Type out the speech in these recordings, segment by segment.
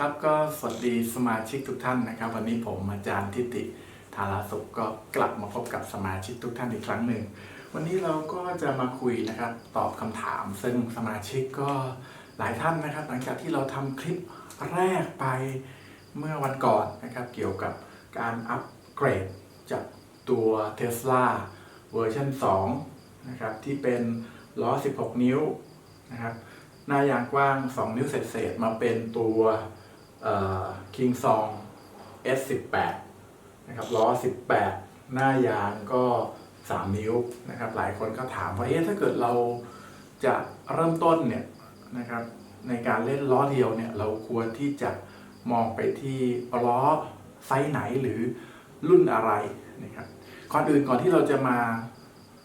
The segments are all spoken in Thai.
ครับก็สวัสดีสมาชิกทุกท่านนะครับ วันนี้ผมอาจารย์ทิติธาราสุขก็กลับมาพบกับสมาชิกทุกท่านอีกครั้งหนึ่ง วันนี้เราก็จะมาคุยนะครับตอบคำถาม ซึ่งสมาชิกก็หลายท่านนะครับ หลังจากที่เราทำคลิปแรกไปเมื่อวันก่อนนะครับ เกี่ยวกับการอัปเกรดจากตัว Tesla เวอร์ชัน2นะครับที่เป็นล้อ 16 นิ้วนะครับหน้ายางกว้าง 2 นิ้วเศษๆมาเป็นตัว เอ่อ King Song S18 นะครับล้อ 18 หน้ายางก็ 3 นิ้วนะครับหลายคนก็ถามว่าเอ๊ะถ้าเกิดเราจะเริ่มต้นเนี่ยนะครับในการเล่นล้อเดียวเนี่ยเราควรที่จะมองไปที่ล้อไซส์ไหนหรือรุ่นอะไรนะครับก่อนอื่นก่อนที่เราจะมา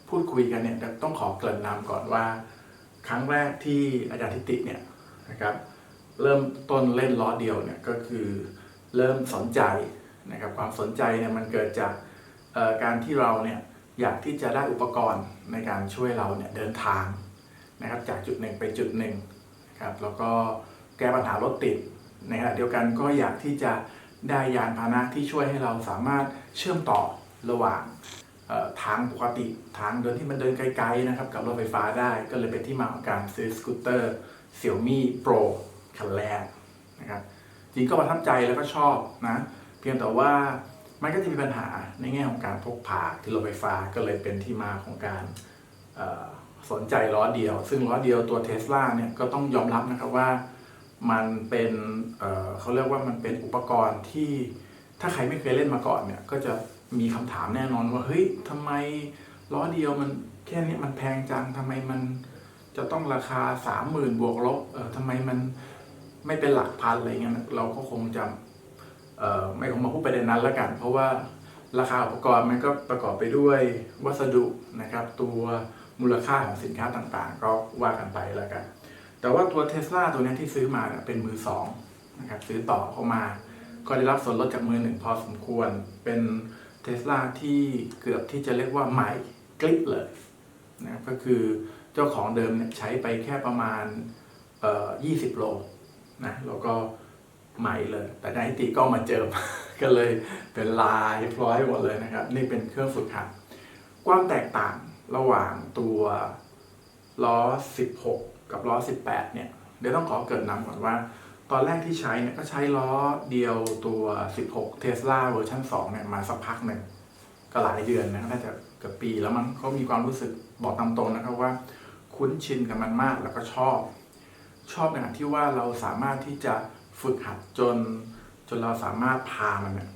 พูดคุยกันเนี่ยต้องขอเกริ่นนำก่อนว่า ครั้งแรกที่อาจารย์ทิติเนี่ยนะครับ เริ่มต้นเล่นล้อเดียวเนี่ยก็คือเริ่มสนใจนะครับความสนใจเนี่ยมันเกิดจากการที่เราเนี่ยอยากที่จะได้อุปกรณ์ในการช่วยเราเนี่ยเดินทางนะครับจากจุดหนึ่งไปจุดหนึ่งนะครับแล้วก็แก้ปัญหารถติดในขณะเดียวกันก็อยากที่จะได้ยานพาหนะที่ช่วยให้เราสามารถเชื่อมต่อระหว่างทางปกติทางเดินที่มันเดินไกลๆนะครับกับรถไฟฟ้าได้ก็เลยเป็นที่มาของการซื้อสกูตเตอร์ Xiaomi Pro คันแรกนะครับจริงก็ประทับใจแล้วก็ชอบนะเพียงแต่ว่ามันก็จะมีปัญหาในแง่ของการพกพาที่รถไฟฟ้าก็เลยเป็นที่มาของการสนใจล้อเดียว ซึ่งล้อเดียวตัวเทสลาเนี่ยก็ต้องยอมรับนะครับว่ามันเป็นเเขาเรียกว่ามันเป็นอุปกรณ์ที่ถ้าใครไม่เคยเล่นมาก่อนเนี่ยก็จะมีคำถามแน่นอนว่าเฮ้ยทำไมล้อเดียวมันแค่นี้มันแพงจังทำไมมันจะต้องราคาสามหมื่นบวกลบเออทำไมมัน ไม่เป็นหลักพันอะไรเงี้ยนะเราก็คงจะไม่คงมาพูดประเด็นนั้นแล้วกัน เพราะว่าราคาอุปกรณ์มันก็ประกอบไปด้วยวัสดุนะครับ ตัวมูลค่าของสินค้าต่างๆ ก็ว่ากันไปแล้วกัน แต่ว่าตัวเทสลาตัวนี้ที่ซื้อมาเป็นมือสองนะครับซื้อต่อเข้ามา ก็ได้รับส่วนลดจากมือหนึ่งพอสมควรเป็นเทสลาที่เกือบที่จะเรียกว่าใหม่กลิปเลยนะครับก็คือเจ้าของเดิมเนี่ยใช้ไปแค่ประมาณเอ่อ20 โล นะแล้วก็ใหม่เลย แต่ได้ตีก็มาเจิม ก็เลยเป็นลายพร้อยหมดเลยนะครับ นี่เป็นเครื่องฝึกหัด ความแตกต่างระหว่างตัวล้อ 16 กับล้อ 18 เนี่ย เดี๋ยวต้องขอเกิดนำก่อนว่า ตอนแรกที่ใช้เนี่ยก็ใช้ล้อเดียวตัว 16 Tesla เวอร์ชัน2เนี่ยมาสักพักหนึ่งก็หลายเดือนนะน่าจะเกือบปีแล้วมั้งเขามีความรู้สึกบอกตามตรงนะครับว่า คุ้นชินกับมันมากแล้วก็ชอบ ชอบในขณะที่ว่าเราสามารถที่จะฝึกหัดจน จนเราสามารถพามันเนี่ย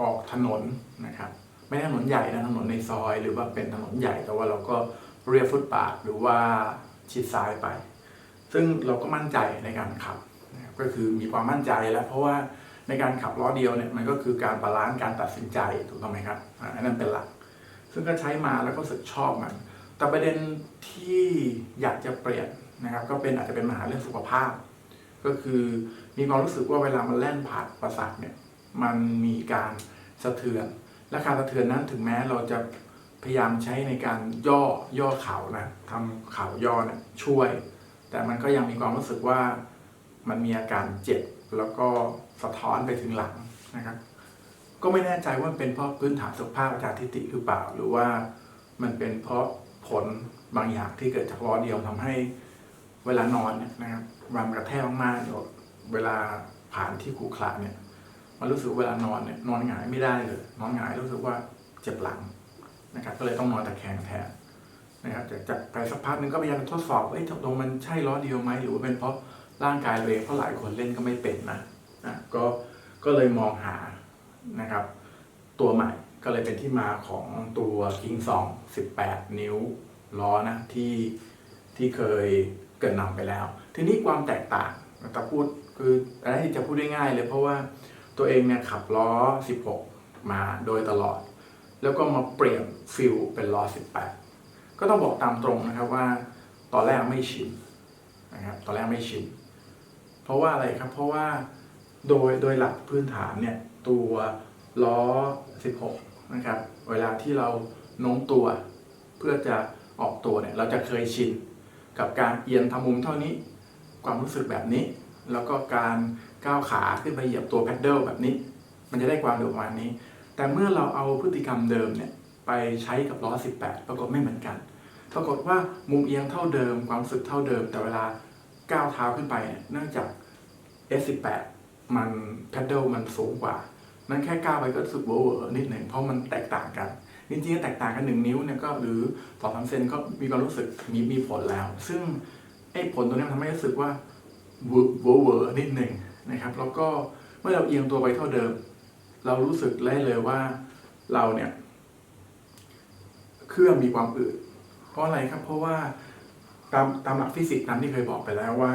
ออกถนนนะครับ ไม่ใช่ถนนใหญ่นะถนนในซอย หรือว่าเป็นถนนใหญ่แต่ว่าเราก็เรียบฟุตบาทหรือว่าชิดซ้ายไป ซึ่งเราก็มั่นใจในการขับนะก็คือมีความมั่นใจแล้ว เพราะว่าในการขับล้อเดียวเนี่ยมันก็คือการบาลานซ์การตัดสินใจถูกต้องไหมครับอันนั้นเป็นหลัก ซึ่งก็ใช้มาแล้วก็สึกชอบมันแต่ประเด็นที่อยากจะเปลี่ยน นะครับ ก็เป็นอาจจะเป็นปัญหาเรื่องสุขภาพ ก็คือมีความรู้สึกว่าเวลามันแล่นผ่านประสาทเนี่ยมันมีการสะเทือน และการสะเทือนนั้นถึงแม้เราจะพยายามใช้ในการย่อย่อเข่านะทำเข่าย่อนี่ยช่วย แต่มันก็ยังมีความรู้สึกว่ามันมีอาการเจ็บแล้วก็สะท้อนไปถึงหลังนะครับ ก็ไม่แน่ใจว่าเป็นเพราะพื้นฐานสุขภาพอาจารย์ทิติหรือเปล่า หรือว่ามันเป็นเพราะผลบางอย่างที่เกิดจากล้อเดียวทำให้ วลานอนเนี่ยนะครับวันกระแทกมากๆเนี่ยเวลาผ่านที่ขรุขระเนี่ย มันรู้สึกเวลานอนเนี่ยนอนหงายไม่ได้เลย นอนหงายรู้สึกว่าเจ็บหลังนะครับ ก็เลยต้องนอนตะแคงแทนนะครับจากจากไปสักพักหนึงก็พยายามทดสอบเอ้ยตกลงมันใช่ล้อเดียวไหมหรือว่าเป็นเพราะร่างกายเราเองเพราะหลายคนเล่นก็ไม่เป็นนะนะก็ก็เลยมองหานะครับ ตัวใหม่ก็เลยเป็นที่มาของตัว King 2 18 นิ้วล้อนะที่ที่เคย เกิดนำไปแล้ว ทีนี้ความแตกต่างแต่พูดคืออะไรที่จะพูดได้ง่ายเลยเพราะว่าตัวเองเนี่ยขับล้อ 16 มาโดยตลอด แล้วก็มาเปลี่ยนฟิลเป็นล้อ 18 ก็ต้องบอกตามตรงนะครับว่าตอนแรกไม่ชินนะครับตอนแรกไม่ชินเพราะว่าอะไรครับเพราะว่าโดยโดยหลักพื้นฐานเนี่ยตัวล้อ 16 นะครับ เวลาที่เราโน้มตัวเพื่อจะออกตัวเนี่ยเราจะเคยชิน กับการเอียงทำมุมเท่านี้ ความรู้สึกแบบนี้ แล้วก็การก้าวขาขึ้นไปเหยียบตัวแพดเดิลแบบนี้ มันจะได้ความเร็วประมาณนี้ แต่เมื่อเราเอาพฤติกรรมเดิมเนี่ยไปใช้กับล้อ 18 ปรากฏไม่เหมือนกันปรากฏว่ามุมเอียงเท่าเดิม ความรู้สึกเท่าเดิม แต่เวลาก้าวเท้าขึ้นไปเนี่ยเนื่องจาก S18 มันแพดเดิลมันสูงกว่า นั้นแค่ก้าวไปก็รู้สึกเวอร์นิดหนึ่งเพราะมันแตกต่างกัน จริงๆแตกต่างกันหนึ่งนิ้วเนี่ยก็หรือสองสามเซนก็มีความรู้สึกมีมีผลแล้ว ซึ่งไอ้ผลตัวนี้มันทำให้รู้สึกว่าเวอร์เวอร์นิดหนึ่งนะครับแล้วก็เมื่อเราเอียงตัวไปเท่าเดิม เรารู้สึกได้เลยว่าเราเนี่ยเครื่องมีความอืดเพราะอะไรครับเพราะว่าตามตามหลักฟิสิกส์นั้นที่เคยบอกไปแล้วว่า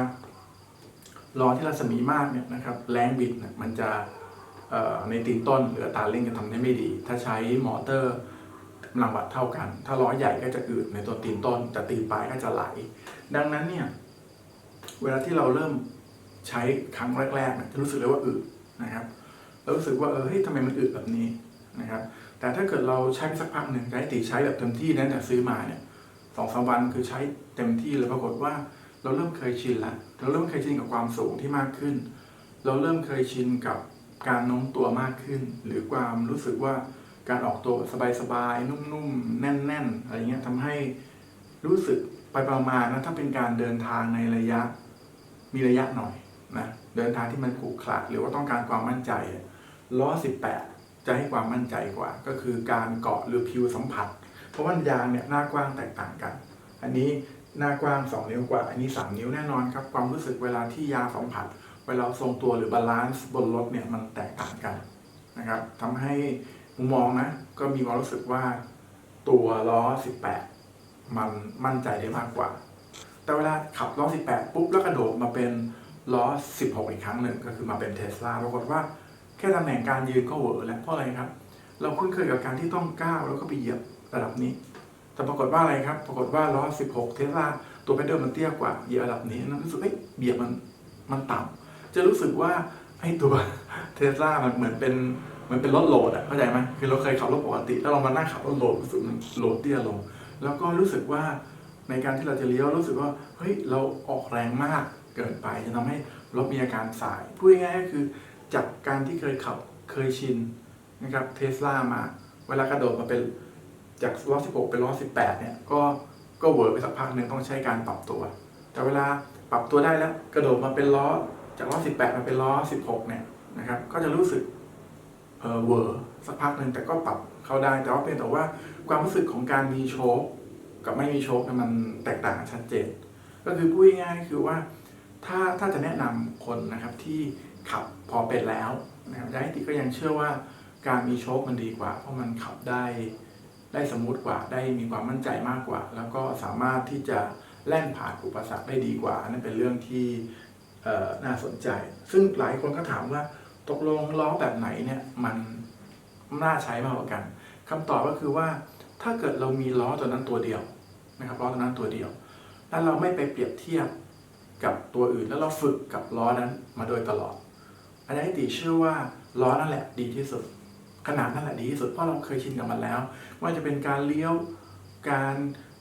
ล้อที่รัศมีมากเนี่ยนะครับแรงบิดมันจะในตีนต้นหรือตาเร่งจะทำได้ไม่ดี ถ้าใช้มอเตอร์ำลังวัดเท่ากัน ถ้าล้อใหญ่ก็จะอืดในตัวตีนต้น แต่ตีนปลายก็จะไหล ดังนั้นเนี่ยเวลาที่เราเริ่มใช้ครั้งแรกๆเนี่ยจะรู้สึกเลยว่าอืดนะครับแล้วรู้สึกว่าเออเฮ้ยทำไมมันอืดแบบนี้นะครับ แต่ถ้าเกิดเราใช้สักพักหนึ่งใช้ตีใช้แบบเต็มที่นั้นแต่ซื้อมาเนี่ยสองสามวันคือใช้เต็มที่เลยปรากฏว่าเราเริ่มเคยชินละเราเริ่มเคยชินกับความสูงที่มากขึ้น เราเริ่มเคยชินกับการโน้มตัวมากขึ้น หรือความรู้สึกว่า การออกตัวสบายๆ นุ่มๆ แน่น ๆ อะไรเงี้ยทำให้รู้สึกไปประมาณนะถ้าเป็นการเดินทางในระยะมีระยะหน่อยนะเดินทางที่มันขรุขระหรือว่าต้องการความมั่นใจล้อ 18 จะให้ความมั่นใจกว่า ก็คือการเกาะหรือผิวสัมผัส เพราะว่ายางเนี่ยหน้ากว้างแตกต่างกัน อันนี้หน้ากว้าง 2 นิ้วกว่า อันนี้ 3 นิ้วแน่นอนครับ ความรู้สึกเวลาที่ยางสัมผัส เวลาทรงตัวหรือ บาลานซ์บนรถเนี่ยมันแตกต่างกันนะครับทำให้ มุมมองนะ ก็มีความรู้สึกว่าตัวล้อ 18 มันมั่นใจได้มากกว่า แต่เวลาขับล้อ 18 ปุ๊บแล้วกระโดดมาเป็นล้อ 16 อีกครั้งหนึ่งก็คือมาเป็นเทสลาปรากฏว่าแค่ตำแหน่งการยืนก็เวอร์แล้วเพราะอะไรครับ เราคุ้นเคยกับการที่ต้องก้าวแล้วก็ไปเหยียบระดับนี้ แต่ปรากฏว่าอะไรครับ ปรากฏว่าล้อ 16 เทสลาตัวแพดเดิลมันเตี้ยกว่าเหยียบระดับนี้นั้นรู้สึกเอ้ยเบียดมันมันต่ำจะรู้สึกว่าไอ้ตัวเทสลามันเหมือนเป็น มือนเป็นรถโหลดอะเข้าใจไหมคือเราเคยขับรถปกติ แล้วเรามานั่งขับรถโหลดรู้สึกมันโหลดเตี้ยลง แล้วก็รู้สึกว่าในการที่เราจะเลี้ยวรู้สึกว่าเฮ้ยเราออกแรงมากเกินไปจะทำให้รถมีอาการสายพูดง่ายๆก็คือจากการที่เคยขับเคยชินนะครับเทสลามา เวลากระโดดมาเป็นจากล้อ16 เป็นล้อ18 เนี่ยก็ก็เวิร์กไปสักพักหนึ่งต้องใช้การปรับตัว แต่เวลาปรับตัวได้แล้ว กระโดดมาเป็นล้อจากล้อ18 มาเป็นล้อ 16 เนี่ยนะครับก็จะรู้สึก เวอร์สักพักหนึ่งแต่ก็ปรับเข้าได้ แต่ว่าเพียงแต่ว่าความรู้สึกของการมีโชคกับไม่มีโชคมันแตกต่างชัดเจน ก็คือพูดง่ายๆคือว่าถ้าถ้าจะแนะนำคนนะครับที่ขับพอเป็นแล้วนะครับยายติก็ยังเชื่อว่าการมีโชคมันดีกว่า เพราะมันขับได้ได้สมูทกว่า ได้มีความมั่นใจมากกว่า แล้วก็สามารถที่จะแล่นผ่านอุปสรรคได้ดีกว่านั่นเป็นเรื่องที่น่าสนใจ ซึ่งหลายคนก็ถามว่า ตกลงล้อแบบไหนเนี่ยมันน่าใช้มากกว่ากันคำตอบก็คือว่าถ้าเกิดเรามีล้อตัวนั้นตัวเดียวนะครับล้อตัวนั้นตัวเดียว แล้วเราไม่ไปเปรียบเทียบกับตัวอื่นแล้วเราฝึกกับล้อนั้นมาโดยตลอดอาจารย์นิติเชื่อว่าล้อนั่นแหละดีที่สุด ขนาดนั่นแหละดีที่สุดเพราะเราเคยชินกับมันแล้วไม่ว่าจะเป็นการเลี้ยวการ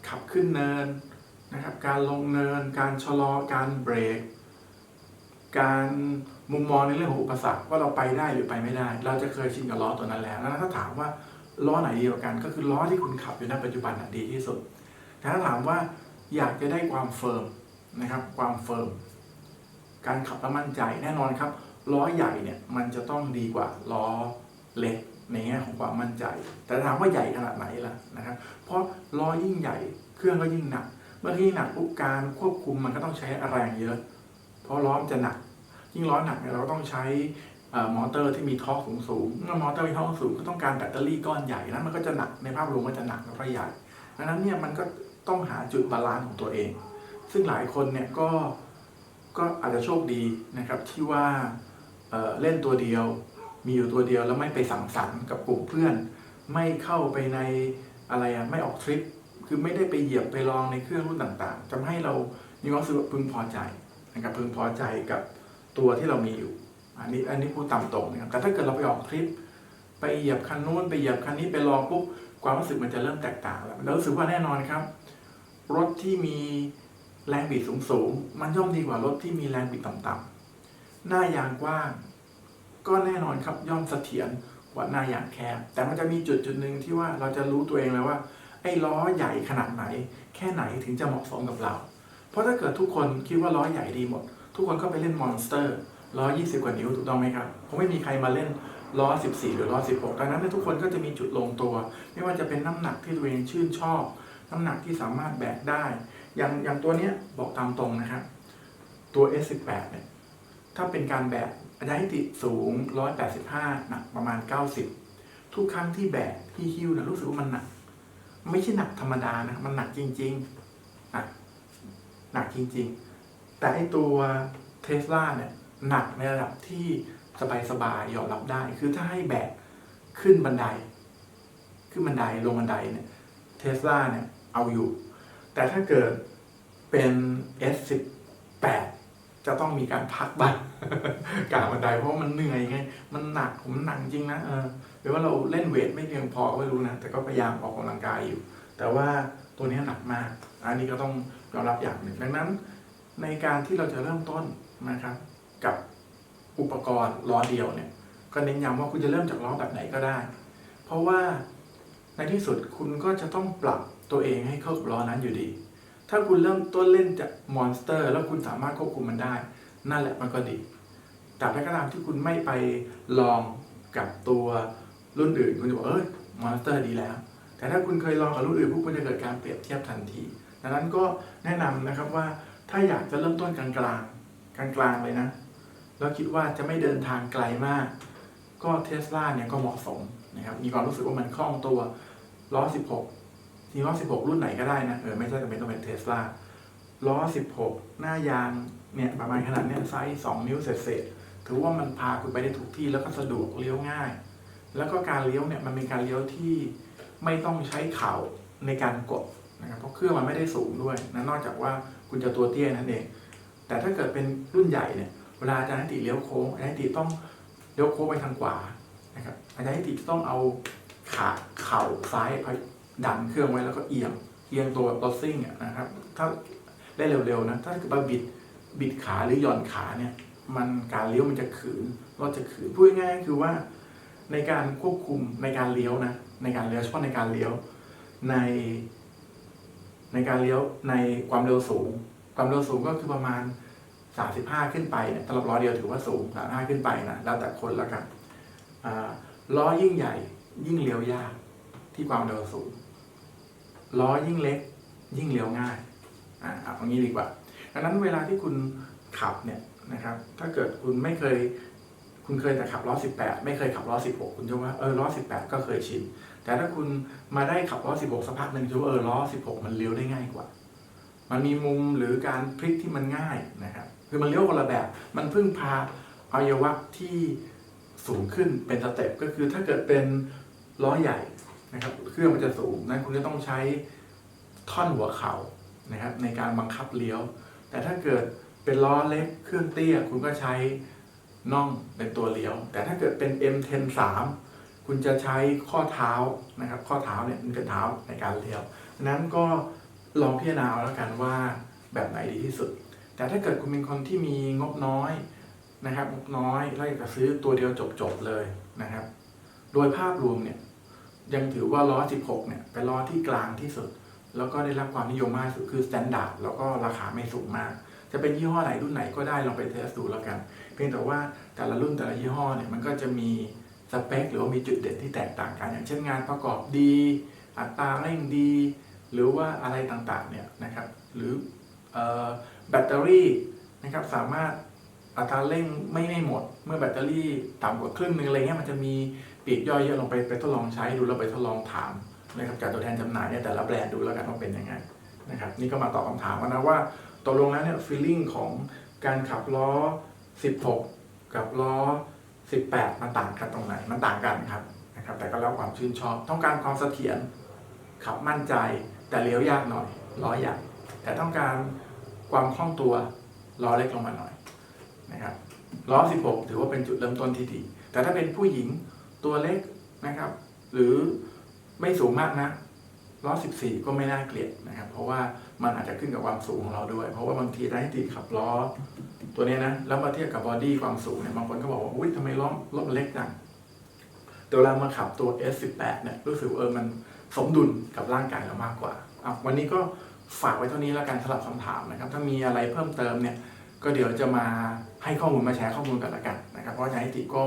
ขับขึ้นเนินนะครับ การลงเนิน การชะลอการเบรก การ มุมมองในเรื่องของอุปสรรคว่าเราไปได้หรือไปไม่ได้ เราจะเคยชินกับล้อตัวนั้นแล้วแล้วถ้าถามว่าล้อไหนดีกว่ากันก็คือล้อที่คุณขับอยู่ณปัจจุบันน่ะดีที่สุด แต่ถ้าถามว่าอยากจะได้ความเฟิร์มนะครับ ความเฟิร์มการขับแล้วมั่นใจแน่นอนครับล้อใหญ่เนี่ยมันจะต้องดีกว่าล้อเล็กในแง่ของความมั่นใจ แต่ถามว่าใหญ่ขนาดไหนล่ะนะครับ เพราะล้อยิ่งใหญ่เครื่องก็ยิ่งหนัก เมื่อยิ่หนักปุ๊บการควบคุมมันก็ต้องใช้แรงเยอะ เพราะล้อมจะหนัก ยิ่งล้อนหนักเนี่ยเราก็ต้องใช้มอเตอร์ที่มีทอร์กสูงเมื่อมอเตอร์มีทอร์กสูงก็ต้องการแบตเตอรี่ก้อนใหญ่นั้นมันก็จะหนักในภาพรวมมันจะหนักแล้วก็ใหญ่ดังนั้นเนี่ยมันก็ต้องหาจุดบาลานซ์ของตัวเอง ซึ่งหลายคนเนี่ยก็ก็อาจจะโชคดีนะครับที่ว่าเเล่นตัวเดียว มีอยู่ตัวเดียวแล้วไม่ไปสังสรรค์กับกลุ่มเพื่อน ไม่เข้าไปในอะไรอะไม่ออกทริป คือไม่ได้ไปเหยียบไปลองในเครื่องรุ่นต่างๆทำให้เรามีความรู้สึกพึงพอใจนะครับพึงพอใจกับ ตัวที่เรามีอยู่ อันนี้อันนี้พูดตามตรงนะครับแต่ถ้าเกิดเราไปออกทริป ไปเหยียบคันนู้นไปเหยียบคันนี้ไปลองปุ๊บความรู้สึกมันจะเริ่มแตกต่างแล้วเรารู้สึกว่าแน่นอนครับ รถที่มีแรงบิดสูงๆมันย่อมดีกว่ารถที่มีแรงบิดต่ำๆหน้ายางกว้าง ก็แน่นอนครับย่อมเสถียรกว่าหน้ายางแคบแต่มันจะมีจุดจุดหนึ่งที่ว่าเราจะรู้ตัวเองแล้วว่าไอ้ล้อใหญ่ขนาดไหน แค่ไหนถึงจะเหมาะสมกับเรา เพราะถ้าเกิดทุกคนคิดว่าล้อใหญ่ดีหมด ทุกคนก็ไปเล่นมอนสเตอร์ล้อ20กว่านิ้วถูกต้องไหมครับคงไม่มีใครมาเล่นล้อ14หรือล้อ16ดังนั้นทุกคนก็จะมีจุดลงตัว ไม่ว่าจะเป็นน้ำหนักที่ตัวเองชื่นชอบ น้ำหนักที่สามารถแบกได้ อย่างอย่างตัวเนี้ยบอกตามตรงนะครับ ตัว S18 เนี่ยถ้าเป็นการแบกอาจารย์ติสูง 185 หนักประมาณ 90 ทุกครั้งที่แบกที่ฮิ้วนะรู้สึกว่ามันหนัก ไม่ใช่หนักธรรมดานะ มันหนักจริงๆอะหนักจริง ๆ แต่ไอตัวเทสลาเนี่ยหนักในระดับที่สบายๆยอมรับได้ คือถ้าให้แบกขึ้นบันได ขึ้นบันไดลงบันไดเนี่ยเทสลาเนี่ยเอาอยู่ แต่ถ้าเกิดเป็น S18 จะต้องมีการพักบ้างกางบันไดเพราะมันเหนื่อยไง มันหนักผมหนักจริงนะเออหรือว่าเราเล่นเวทไม่เพียงพอก็ไม่รู้นะ แต่ก็พยายามออกกำลังกายอยู่ แต่ว่าตัวนี้หนักมาก อันนี้ก็ต้องยอมรับอย่างหนึ่งดังนั้น ในการที่เราจะเริ่มต้นนะครับกับอุปกรณ์ล้อเดียวเนี่ยก็เน้นย้ำว่าคุณจะเริ่มจากล้อแบบไหนก็ได้ เพราะว่าในที่สุดคุณก็จะต้องปรับตัวเองให้เข้ากับล้อนั้นอยู่ดี ถ้าคุณเริ่มต้นเล่นจากมอนสเตอร์ แล้วคุณสามารถควบคุมมันได้ นั่นแหละมันก็ดี แต่ถ้าก็ตามที่คุณไม่ไปลองกับตัวรุ่นอื่นคุณจะบอกเอ้ยมอนสเตอร์ดีแล้ว แต่ถ้าคุณเคยลองกับรุ่นอื่นพวกคุณจะเกิดการเปรียบเทียบทันที ดังนั้นก็แนะนำนะครับว่า ถ้าอยากจะเริ่มต้นกลางกลางกลางกลางๆเลยนะ แล้วคิดว่าจะไม่เดินทางไกลมาก ก็เทสลาเนี่ยก็เหมาะสมนะครับมีความรู้สึกว่ามันคล่องตัวล้อ 16ทีล้อ 16 รุ่นไหนก็ได้นะเออไม่ใช่จำเป็นต้องเป็นเทสลาล้อ 16 หน้ายางเนี่ยประมาณขนาดเนี้ยไซส์2นิ้วเศษๆถือว่ามันพาคุณไปได้ทุกที่แล้วก็สะดวกเลี้ยวง่าย แล้วก็การเลี้ยวเนี่ยมันเป็นการเลี้ยวที่ไม่ต้องใช้เข่าในการกดนะครับเพราะเครื่องมันไม่ได้สูงด้วยนะนอกจากว่า คุณจะตัวเตี้ยนั่นเอง แต่ถ้าเกิดเป็นรุ่นใหญ่เนี่ยเวลาอาจารย์ติเลี้ยวโค้งอาจารย์ติต้องเลี้ยวโค้งไปทางขวานะครับอาจารย์ติต้องเอาขาเข่าซ้ายดันเครื่องไว้แล้วก็เอียงเอียงตัวตัวซิ่งนะครับถ้าได้เร็วๆนะถ้าเกิดว่าบิดบิดขาหรือหย่อนขาเนี่ยมันการเลี้ยวมันจะขืนรถจะขืนพูดง่ายๆคือว่าในการควบคุมในการเลี้ยวนะในการเลี้ยวเฉพาะในการเลี้ยวใน ในการเลี้ยวในความเร็วสูง ความเร็วสูงก็คือประมาณ 35 ขึ้นไปเนี่ยสำหรับล้อเดียวถือว่าสูง35ขึ้นไปนะแล้วแต่คนแล้วกันอ่าล้อยิ่งใหญ่ยิ่งเลี้ยวยากที่ความเร็วสูง ล้อยิ่งเล็ก ยิ่งเลี้ยวง่ายอ่าเอาอย่างนี้ดีกว่าดังนั้นเวลาที่คุณขับเนี่ยนะครับ ถ้าเกิดคุณไม่เคย คุณเคยแต่ขับล้อ 18 ไม่เคยขับล้อ 16 คุณจะว่าเออล้อ 18 ก็เคยชิน แต่ถ้าคุณมาได้ขับล้อ 16สักพักหนึ่งจะว่าเออล้อ 16 มันเลี้ยวได้ง่ายกว่า มันมีมุมหรือการพลิกที่มันง่ายนะครับคือมันเลี้ยวคนละแบบ มันพึ่งพาอวัยวะที่สูงขึ้นเป็นสเต็ปก็คือถ้าเกิดเป็นล้อใหญ่นะครับเครื่องมันจะสูงนั้นคุณจะต้องใช้ท่อนหัวเข่านะครับในการบังคับเลี้ยว แต่ถ้าเกิดเป็นล้อเล็กเครื่องเตี้ยคุณก็ใช้ น่องเป็นตัวเลี้ยว แต่ถ้าเกิดเป็น M103 คุณจะใช้ข้อเท้านะครับ ข้อเท้าเนี่ยมันเป็นเท้าในการเลี้ยวดังนั้นก็ลองพิจารณาแล้วกันว่าแบบไหนดีที่สุด แต่ถ้าเกิดคุณเป็นคนที่มีงบน้อยนะครับงบน้อยแล้วอยากจะซื้อตัวเดียวจบๆเลยนะครับ โดยภาพรวมเนี่ยยังถือว่าล้อ 16 เนี่ยเป็นล้อที่กลางที่สุด แล้วก็ได้รับความนิยมมากสุดคือ s แ a นดาร์ดแล้วก็ราคาไม่สูงมาก จะเป็นยี่ห้อไหนรุ่นไหนก็ได้ลองไปเทสดูแล้วกัน เพียงแต่ว่าแต่ละรุ่นแต่ละยี่ห้อเนี่ยมันก็จะมีสเปค หรือว่ามีจุดเด่นที่แตกต่างกัน อย่างเช่นงานประกอบดี อัตราเร่งดี หรือว่าอะไรต่างๆเนี่ยนะครับหรือออแบตเตอรี่นะครับสามารถอัตราเร่งไม่ไม่หมด เมื่อแบตเตอรี่ต่ำกว่าครึ่งหนึงอะไรเงี้ยมันจะมีปีกย่อยเยอะลงไปไปทดลองใช้ดูแล้วไปทดลองถามนะครับจากตัวแทนจำหน่ายเนี่ยแต่ละแบรนด์ดูแล้วกันว่าเป็นยังไงนะครับนี่ก็มาตอบคำถามกันนะว่า ตกลงแล้วเนี่ยฟีลลิ่งของการขับล้อ 16 กับล้อ 18 มันต่างกันตรงไหน มันต่างกันครับนะครับ แต่ก็แล้วความชื่นชอบ ต้องการความเสถียรขับมั่นใจ แต่เลี้ยวยากหน่อยล้อใหญ่แต่ต้องการความคล่องตัวล้อเล็กลงมาหน่อยนะครับล้อ 16 ถือว่าเป็นจุดเริ่มต้นที่ดี แต่ถ้าเป็นผู้หญิงตัวเล็กนะครับ หรือไม่สูงมากนะล้อ 14 ก็ไม่น่าเกลียดนะครับ เพราะว่า มันอาจจะขึ้นกับความสูงของเราด้วย เพราะว่าบางทีได้ที่ขับล้อ ตัวนี้นะ แล้วมาเทียบกับบอดี้ความสูงเนี่ยบางคนก็บอกว่าอุ้ยทำไมล้อรถมันเล็กจังแต่เวลามาขับตัว S18 เนี่ยรู้สึกเออมันสมดุลกับร่างกายเรามากกว่าอะวันนี้ก็ฝากไว้เท่านี้แล้วกันสำหรับคำถามนะครับ ถ้ามีอะไรเพิ่มเติมเนี่ยก็เดี๋ยวจะมาให้ข้อมูลมาแชร์ข้อมูลกันละกันนะครับ เพราะอาจารย์นิติก็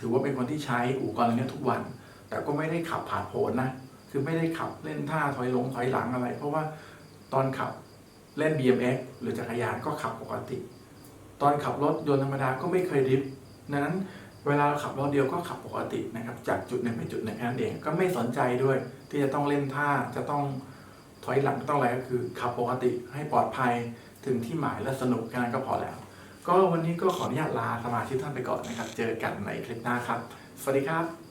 ถือว่าเป็นคนที่ใช้อุปกรณ์เหล่านี้ทุกวัน แต่ก็ไม่ได้ขับผ่านโผนนะ คือไม่ได้ขับเล่นท่าถอยหลงถอยหลังอะไร เพราะว่า ตอนขับเล่น BMX หรือจักรยานก็ขับปกติ ตอนขับรถยนต์ธรรมดาก็ไม่เคยดริฟต์ดังนั้นเวลาเราขับรถเดียวก็ขับปกตินะครับ จากจุดหนึ่งไปจุดหนึ่งแค่นั้นเองก็ไม่สนใจด้วย ที่จะต้องเล่นท่าจะต้องถอยหลังต้องอะไรก็คือ ขับปกติให้ปลอดภัยถึงที่หมายและสนุกแค่นั้นก็พอแล้ว ก็วันนี้ก็ขออนุญาตลาสมาชิกท่านไปก่อนนะครับ เจอกันในคลิปหน้าครับ สวัสดีครับ